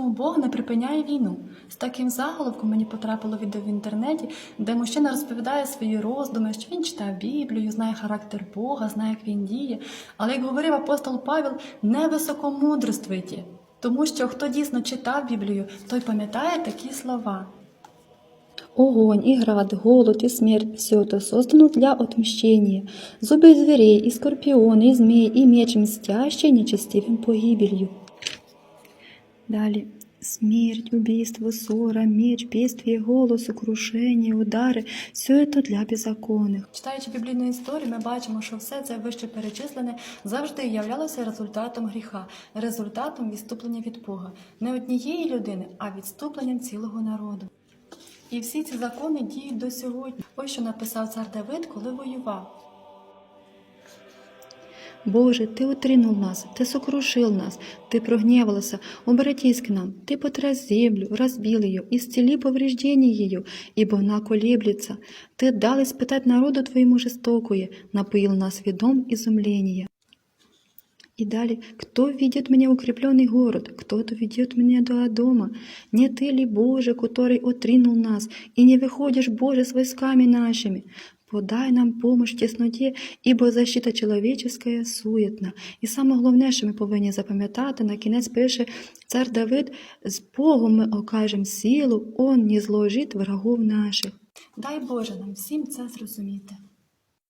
Чому Бог не припиняє війну? З таким заголовком мені потрапило відео в інтернеті, де мужчина розповідає свої роздуми, що він читає Біблію, знає характер Бога, знає, як він діє. Але як говорив апостол Павел, не високомудрствуйте, тому що хто дійсно читав Біблію, той пам'ятає такі слова. Огонь и град, голод и смерть – все это создано для отмщения. Зубы зверей, и скорпионы, и змеи, и меч мстящий нечестивым погибелью. Далее. Смерть, убийство, ссора, меч, бедствие, голос, укрушение, удары – все это для беззаконных. Читаючи біблійну історію, ми бачимо, що все це вище перечислене завжди являлося результатом гріха, результатом відступлення від Бога. Не однієї людини, а відступленням цілого народу. І всі ці закони діють до сьогодні. Ось що написав цар Давид, коли воював. Боже, Ты утринул нас, Ты сокрушил нас, Ты прогневался, обратись к нам, Ты потряс землю, разбил ее, исцели повреждение ее, ибо она колеблется. Ты дал испытать народу Твоему жестокое, напоил нас видом изумления. И далее, кто видит мне укрепленный город, кто доведет меня до дома? Не ты ли, Боже, который отринул нас, и не выходишь, Боже, с войсками нашими? Подай нам помощь в тесноті, ібо защита чоловіческая суетна. І саме головне, що ми повинні запам'ятати, на кінець пише цар Давид, з Богом ми окажем силу, он не зложить врагов наших. Дай Боже нам всім це зрозуміти.